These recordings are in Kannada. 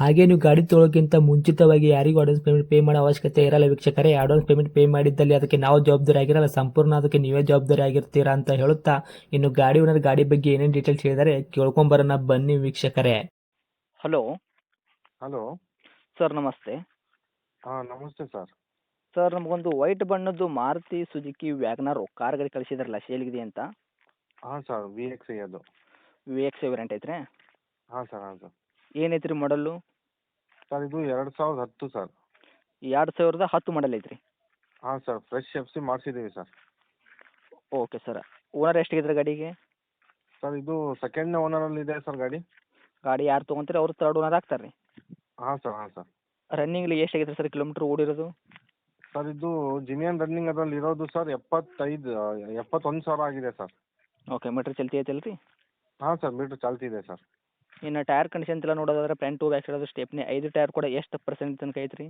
ಹಾಗೆ ನೀವು ಗಾಡಿ ತೊಳೋಕ್ಕಿಂತ ಮುಂಚಿತವಾಗಿ ಯಾರಿಗೂ ಅಡ್ವಾನ್ಸ್ ಪೇಮೆಂಟ್ ಪೇ ಮಾಡೋ ಅವಶ್ಯಕತೆ ಇರಲ್ಲ ವೀಕ್ಷಕರೇ. ಅಡ್ವಾನ್ಸ್ ಪೇಮೆಂಟ್ ಪೇ ಮಾಡಿದ್ದಲ್ಲಿ ಅದಕ್ಕೆ ನಾವು ಜವಾಬ್ದಾರಿ ಆಗಿರಲ್ಲ. ಸಂಪೂರ್ಣ ಅದಕ್ಕೆ ನೀವೇ ಜವಾಬ್ದಾರಿ ಆಗಿರ್ತೀರಾ ಅಂತ ಹೇಳುತ್ತಾ ಇನ್ನು ಗಾಡಿ ಓನರ್ ಗಾಡಿ ಬಗ್ಗೆ ಏನೇನು ಡೀಟೇಲ್ಸ್ ಹೇಳಿದರೆ ಕೇಳ್ಕೊಂಬರೋಣ. ಬನ್ನಿ ವೀಕ್ಷಕರೇ. ಹಲೋ ಹಲೋ ಸರ್ ನಮಸ್ತೆ. ಹಾಂ ನಮಸ್ತೆ ಸರ್ ಸರ್ ನಮಗೊಂದು ವೈಟ್ ಬಣ್ಣದ್ದು ಮಾರುತಿ ಸುಜುಕಿ ವ್ಯಾಗ್ನರ್ ಕಾರ್ ಗಾಡಿ ಕಳಿಸಿದ್ರಲ್ಲ ಸೇಲ್ಗಿದೆ ಅಂತ? ಹಾಂ ಸರ್ ವಿ ಎಕ್ಸ್ ಐ ಅದು. ವಿ ಎಕ್ಸ್ ವೇರಿಯಂಟ್ ಐತ್ರಿ? ಹಾಂ ಸರ್ ಹಾಂ ಸರ್ ಏನೈತೆ ರೀ ಮಾಡಲ್ಲು ಸರ್ ಇದು ಎರಡು ಸಾವಿರದ ಹತ್ತು ಸರ್ ಎರಡು ಸಾವಿರದ ಹತ್ತು ಮಾಡಲ್ ಐತ್ರಿ. ಹಾಂ ಸರ್ ಫ್ರೆಶ್ ಎಫ್ ಸಿ ಮಾಡಿಸಿದ್ದೀವಿ ಸರ್ ಓಕೆ ಸರ್ ಓನರ್ ಎಷ್ಟಾಗಿದ್ರೆ ಗಾಡಿಗೆ? ಸರ್ ಇದು ಸೆಕೆಂಡ್ ಓನರಲ್ಲಿ ಇದೆ ಸರ್ ಗಾಡಿ. ಗಾಡಿ ಯಾರು ತೊಗೊಂತೀರಿ ಅವ್ರು ತರ್ಡ್ ಓನರ್ ಆಗ್ತಾರೆ ರೀ ಹಾಂ ಸರ್ ಹಾಂ ಸರ್ ಎಷ್ಟು ಎಷ್ಟಾಗೈತೆ ಸರ್ ಕಿಲೋಮೀಟ್ರ್ ಓಡಿರೋದು? ಸರ್ ಇದು ಜಿನಿಯನ್ ರನ್ನಿಂಗ್ ಅದರಲ್ಲಿ ಇರೋದು ಸರ್ ಎಪ್ಪತ್ತೈದು ಎಪ್ಪತ್ತೊಂದು ಸಾವಿರ ಆಗಿದೆ ಸರ್ ಓಕೆ ಮೀಟ್ರ್ ಚಲ್ತಿ ಐತಲ್ಲ ರೀ ಹಾಂ ಸರ್ ಮೀಟ್ರ್ ಚಲ್ತಿದೆ ಸರ್ ಇನ್ನು ಟೈರ್ ಕಂಡೀಷನ್ ಎಲ್ಲ ನೋಡೋದಾದ್ರೆ front to back side stepney ಐದು ಟೈರ್ ಕೂಡ ಎಷ್ಟು ಪರ್ಸೆಂಟ್ ತನಕ ಐತ್ರಿ?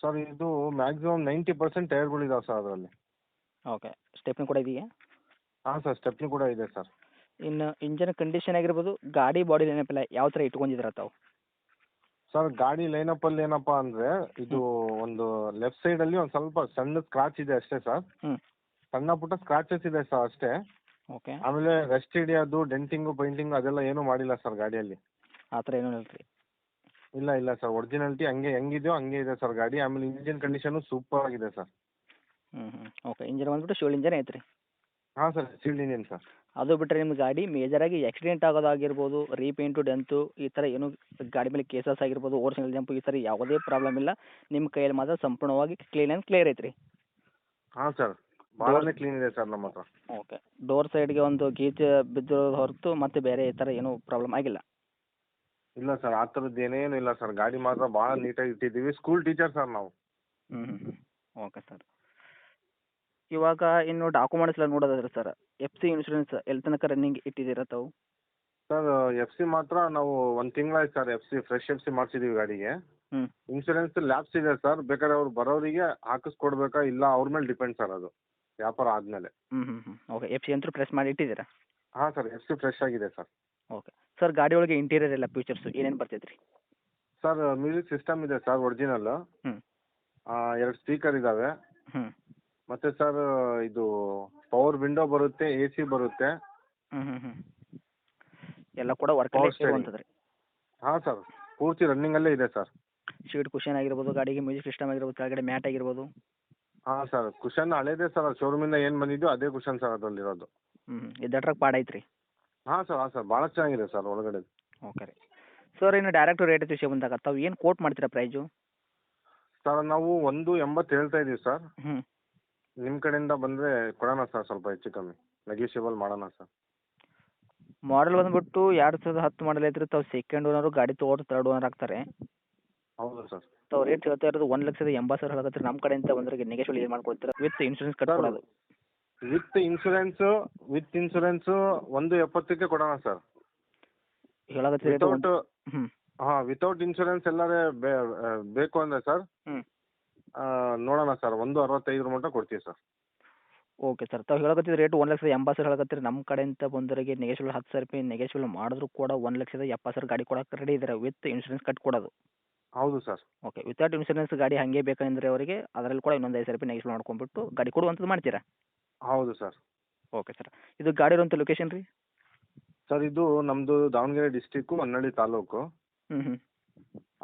ಸರ್ ಇದು ಮ್ಯಾಕ್ಸಿಮಮ್ ನೈಂಟಿ ಪರ್ಸೆಂಟ್ ಟೈರ್ಗಳಿದಾವೆ ಸರ್ ಅದರಲ್ಲಿ. ಓಕೆ ಸ್ಟೆಪ್ನಿ ಕೂಡ ಇದೆಯಾ? ಹಾಂ ಸರ್ ಸ್ಟೆಪ್ನಿ ಕೂಡ ಇದೆ ಸರ್. ಇನ್ನು ಇಂಜನ್ ಕಂಡೀಷನ್ ಆಗಿರ್ಬೋದು ಗಾಡಿ ಬಾಡಿ ನೆನಪಿಲ್ಲ ಯಾವ ಥರ ಇಟ್ಕೊಂಡಿದ್ದೀರ ತಾವು? ಸರ್ ಗಾಡಿ ಲೈನಪ್ಪಲ್ಲಿ ಏನಪ್ಪ ಅಂದರೆ ಇದು ಒಂದು ಲೆಫ್ಟ್ ಸೈಡಲ್ಲಿ ಒಂದು ಸ್ವಲ್ಪ ಸಣ್ಣ ಸ್ಕ್ರಾಚ್ ಇದೆ ಅಷ್ಟೇ ಸರ್. ಹ್ಞೂ ಸಣ್ಣ ಪುಟ್ಟ ಸ್ಕ್ರಾಚಸ್ ಇದೆ ಸರ್ ಅಷ್ಟೇ. ಓಕೆ ಆಮೇಲೆ ರೆಸ್ಟ್ ಹಿಡಿಯೋದು ಡೆಂಟಿಂಗು ಪೈಂಟಿಂಗು ಅದೆಲ್ಲ ಏನೂ ಮಾಡಿಲ್ಲ ಸರ್ ಗಾಡಿಯಲ್ಲಿ. ಆ ಥರ ಏನೂ ಇಲ್ಲ ರೀ ಇಲ್ಲ ಇಲ್ಲ ಸರ್ ಒರಿಜಿನಾಲಿಟಿ ಹಂಗೆ ಹೆಂಗಿದೆಯೋ ಹಂಗೆ ಇದೆ ಸರ್ ಗಾಡಿ. ಆಮೇಲೆ ಇಂಜಿನ್ ಕಂಡೀಷನು ಸೂಪರ್ ಆಗಿದೆ ಸರ್ ಹ್ಞೂ ಹ್ಞೂ ಓಕೆ ಇಂಜಿನ್ ಬಂದ್ಬಿಟ್ಟು ಶಿವಲ್ ಇಂಜನ್ ಐತ್ರಿ? ಹಾಂ ಸರ್ ಸೀಲ್ಡ್ ಇಂಜಿನ್ ಸರ್ ಅದು ಬಿಟ್ಟರೆ ನಿಮ್ಮ ಗಾಡಿ ಮೇಜರಾಗಿ ಆಕ್ಸಿಡೆಂಟ್ ಆಗೋದಾಗಿರ್ಬೋದು ರೀಪೇಂಟು ಡೆಂತು ಈ ಥರ ಏನು ಗಾಡಿ ಮೇಲೆ ಕೇಸಸ್ ಆಗಿರ್ಬೋದು ಜಂಪ್ ಜಂಪು ಈ ಥರ ಯಾವುದೇ ಪ್ರಾಬ್ಲಮ್ ಇಲ್ಲ. ನಿಮ್ಮ ಕೈಯಲ್ಲಿ ಮಾತ್ರ ಸಂಪೂರ್ಣವಾಗಿ ಕ್ಲೀನ್ ಆ್ಯಂಡ್ ಕ್ಲಿಯರ್ ಐತ್ರಿ. ಹಾಂ ಸರ್ ಭಾಳನೇ ಕ್ಲೀನ್ ಇದೆ ಸರ್ ನಮ್ಮ ಹತ್ರ. ಓಕೆ ಡೋರ್ ಸೈಡ್ಗೆ ಒಂದು ಗೀಚ್ ಬಿದ್ದಿರೋದು ಹೊರತು ಮತ್ತೆ ಬೇರೆ ಈ ಥರ ಏನೂ ಪ್ರಾಬ್ಲಮ್ ಆಗಿಲ್ಲ. ಇಲ್ಲ ಸರ್ ಆ ಥರದ್ದು ಏನೇನು ಇಲ್ಲ ಸರ್ ಗಾಡಿ ಮಾತ್ರ ಭಾಳ ನೀಟಾಗಿ ಇಟ್ಟಿದ್ದೀವಿ. ಸ್ಕೂಲ್ ಟೀಚರ್ ಸರ್ ನಾವು. ಹ್ಞೂ ಹ್ಞೂ ಹ್ಞೂ ಓಕೆ ಸರ್ ಇವಾಗ ಇನ್ನು ಡಾಕ್ಯುಮೆಂಟ್ಸ್ ಎಲ್ಲ ನೋಡೋದಾದ್ರೆ ಸರ್ ಎಫ್ ಸಿ ಇನ್ಶೂರೆನ್ಸ್ ಎಲ್ಲಿ ತನಕ ರನ್ನಿಂಗ್ ಇಟ್ಟಿದ್ದೀರ ತಾವು? ಸರ್ ಎಫ್ ಸಿ ಮಾತ್ರ ನಾವು ಒಂದು ತಿಂಗಳಾಯ್ತು sir F C fresh F C ಮಾಡಿಸಿದ್ದೀವಿ ಗಾಡಿಗೆ. ಹ್ಮ್. ಇನ್ಶೂರೆನ್ಸ್ ಲ್ಯಾಬ್ಸ್ ಇದೆ ಸರ್ ಬೇಕಾದ್ರೆ ಅವ್ರು ಬರೋರಿಗೆ ಹಾಕಿಸ್ಕೊಡ್ಬೇಕಾ ಇಲ್ಲ ಅವ್ರ ಮೇಲೆ ಡಿಪೆಂಡ್ ಸರ್ ಅದು. ವ್ಯಾಪಾರ ಆದ್ಮೇಲೆ. ಹ್ಞೂ ಹ್ಞೂ ಹ್ಞೂ ಓಕೆ ಎಫ್ ಸಿ ಅಂತೂ ಪ್ರೆಸ್ ಮಾಡಿ ಇಟ್ಟಿದ್ದೀರಾ? ಹಾ ಸರ್ ಎಫ್ ಸಿ ಫ್ರೆಶ್ ಆಗಿದೆ ಸರ್ ಓಕೆ ಸರ್ ಗಾಡಿ ಒಳಗೆ ಇಂಟೀರಿಯರ್ ಎಲ್ಲ ಫೀಚರ್ಸು ಏನೇನು ಬರ್ತೈತೆ ರೀ ಸರ್ ಮ್ಯೂಸಿಕ್ ಸಿಸ್ಟಮ್ ಇದೆ ಸರ್ ಒರಿಜಿನಲ್ ಹ್ಮ್. ಎರಡು ಸ್ಪೀಕರ್ ಇದಾವೆ. ಹ್ಞೂ ಮತ್ತು ಸರ್ ಇದು ಪವರ್ ವಿಂಡೋ ಬರುತ್ತೆ ಎ ಸಿ ಬರುತ್ತೆ. ಹ್ಞೂ ಹ್ಞೂ ಹ್ಞೂ ಎಲ್ಲ ಕೂಡ ವರ್ಕ್ Power steering. ಇರುವಂಥದ್ದು ಹಾಂ ಸರ್ ಪೂರ್ತಿ ರನ್ನಿಂಗಲ್ಲೇ ಇದೆ ಸರ್ ಸೀಟ್ ಕುಷನ್ ಆಗಿರ್ಬೋದು ಗಾಡಿಗೆ ಮ್ಯೂಸಿಕ್ ಸಿಸ್ಟಮ್ ಆಗಿರ್ಬೋದು ಕೆಳಗಡೆ ಮ್ಯಾಟ್ ಆಗಿರ್ಬೋದು. ಹಾಂ ಸರ್ ಕುಶನ್ ಹಳೇದೇ ಸರ್ ಶೋರೂಮಿಂದ ಏನು ಬಂದಿದ್ದು ಅದೇ ಕುಷನ್ ಸರ್ ಅದರಲ್ಲಿರೋದು. ಹ್ಞೂ ಇದಟ್ರಾಗ ಪಾಡ ಐತ್ರಿ ಹಾಂ ಸರ್ ಹಾಂ ಸರ್ ಭಾಳ ಚೆನ್ನಾಗಿದೆ ಸರ್ ಒಳಗಡೆ. ಓಕೆ ರೀ. ಸರ್ ಇನ್ನು ಡೈರೆಕ್ಟ್ ರೇಟ್ ವಿಷಯ ಬಂದಾಗ ತಾವು ಏನು ಕೋಟ್ ಮಾಡ್ತೀರಾ ಪ್ರೈಜು ಸರ್ ನಾವು ಒಂದು ಎಂಬತ್ತು ಹೇಳ್ತಾ ಇದ್ದೀವಿ ಸರ್. ಹ್ಞೂ ನಿಮ್ಮ ಕಡೆಯಿಂದ ಬಂದರೆ ಕೊಡೋಣ ಸರ್ ಸ್ವಲ್ಪ ಹೆಚ್ಚು ಕಮ್ಮಿ. ನೆಗೋಷಿಯಬಲ್ ಮಾಡೋಣ ಸರ್. ಮಾಡೆಲ್ ಬಂದ್ಬಿಟ್ಟು ಎರಡು ಸಾವಿರದ ಹತ್ತು ಮಾಡಲ್ ಐತ್ರಿ ತಾವು ಸೆಕೆಂಡ್ ಓನರು ಗಾಡಿ ತೊಗೊಂಡು ತರ್ಡ್ ಓನರ್ ಆಗ್ತಾರೆ. ಹೌದು ಸರ್ ತಾವು ರೇಟ್ ಹೇಳ್ತಾ ಇರೋದು ಒಂದ್ ಲಕ್ಷದ ಎಂಬತ್ತು ಸಾವಿರ ಹೇಳಕತ್ತೀರಿ ನಮ್ಮ ಕಡೆಯಿಂದ ಬಂದ್ರೆ ನೆಗೆಶ್ವಲ್ ಏನು ಮಾಡ್ಕೊಡ್ತೀರಾ ವಿತ್ ಇನ್ಶೂರೆನ್ಸ್ ಕಟ್ಕೊಳ್ಳೋದು ವಿತ್ ಇನ್ಶೂರೆನ್ಸ್ ವಿತ್ ಇನ್ಸೂರೆನ್ಸು ಒಂದು ಎಪ್ಪತ್ತಕ್ಕೆ ಕೊಡೋಣ ಸರ್ ಹೇಳಕತ್ತೀರಿ ವಿತೌಟ್ ಹ್ಞೂ ಹಾಂ ವಿತೌಟ್ ಇನ್ಸೂರೆನ್ಸ್ ಎಲ್ಲರೇ ಬೇಕು ಅಂದ್ರೆ ಸರ್ ಹ್ಮ್. ನೋಡೋಣ ಸರ್ ಒಂದು ಅರವತ್ತೈದರ ಮಟ್ಟ ಕೊಡ್ತೀವಿ ಸರ್ ಓಕೆ ಸರ್ ತಾವು ಹೇಳಕತ್ತಿದ ರೇಟ್ ಒಂದ್ ಲಕ್ಷದ ಎಂಬತ್ತು ಸಾವಿರ ಹೇಳಕತ್ತೀರಿ ನಮ್ಮ ಕಡೆಯಿಂದ ಬಂದವರಿಗೆ ನೆಗೆಶ್ವಲ್ ಹತ್ತು ಸಾವಿರ ರೂಪಾಯಿ ನೆಗೆಶ್ವಲ್ ಮಾಡಿದ್ರು ಕೂಡ ಒಂದು ಲಕ್ಷದ ಎಪ್ಪತ್ತು ಸಾವಿರ ಗಾಡಿ ಕೊಡಕ್ಕೆ ರೆಡಿ ಇದ್ದಾರೆ ವಿತ್ ಇನ್ಶೂರೆನ್ಸ್ ಕಟ್ಕೊಡೋದು. ಹೌದು ಸರ್. ಓಕೆ ವಿತೌಟ್ ಇನ್ಶೂರೆನ್ಸ್ ಗಾಡಿ ಹಾಗೆ ಬೇಕಂದ್ರೆ ಅವರಿಗೆ ಅದರಲ್ಲಿ ಕೂಡ ಇನ್ನೊಂದು ಐದು ಸಾವಿರ ರೂಪಾಯಿ ನೆಕ್ಸ್ಟ್ ಮಾಡ್ಕೊಂಡ್ಬಿಟ್ಟು ಗಾಡಿ ಕೊಡುವಂಥದ್ದು ಮಾಡ್ತೀರಾ? ಹೌದು ಸರ್. ಓಕೆ ಸರ್ ಇದು ಗಾಡಿ ಇರುವಂಥ ಲೊಕೇಶನ್ ರೀ? ಸರ್ ಇದು ನಮ್ಮದು ದಾವಣಗೆರೆ ಡಿಸ್ಟಿಕ್ಕು ಹೊನ್ನಳ್ಳಿ ತಾಲೂಕು. ಹ್ಞೂ ಹ್ಞೂ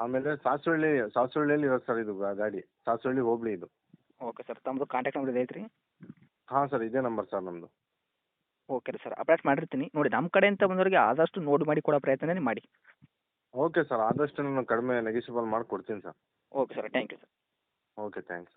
ಆಮೇಲೆ ಸಾಸವಳ್ಳಿ ಸಾಸವಳ್ಳಿಯಲ್ಲಿ ಇರೋದು ಸರ್ ಇದು ಗಾ- ಗಾಡಿ. ಸಾಸವಳ್ಳಿ ಹೋಬಳಿ ಇದು. ಓಕೆ ಸರ್ ತಮ್ಮದು ಕಾಂಟ್ಯಾಕ್ಟ್ ನಂಬರ್ ಇದೆ ರೀ ಹಾಂ ಸರ್ ಇದೇ ನಂಬರ್ ಸರ್ ನಮ್ಮದು ಓಕೆ ರೀ ಸರ್ ಅಪ್ಡೇಟ್ ಮಾಡಿರ್ತೀನಿ. ನೋಡಿ ನಮ್ಮ ಕಡೆಯಿಂದ ಬಂದವರಿಗೆ ಆದಷ್ಟು ನೋಡಿ ಮಾಡಿ ಕೊಡೋ ಪ್ರಯತ್ನನೇ ಮಾಡಿ. ಓಕೆ ಸರ್ ಆದಷ್ಟು ನಾನು ಕಡಿಮೆ ನೆಗೆಷಿಬಲ್ ಮಾಡಿ ಕೊಡ್ತೀನಿ sir okay sir thank you sir okay thanks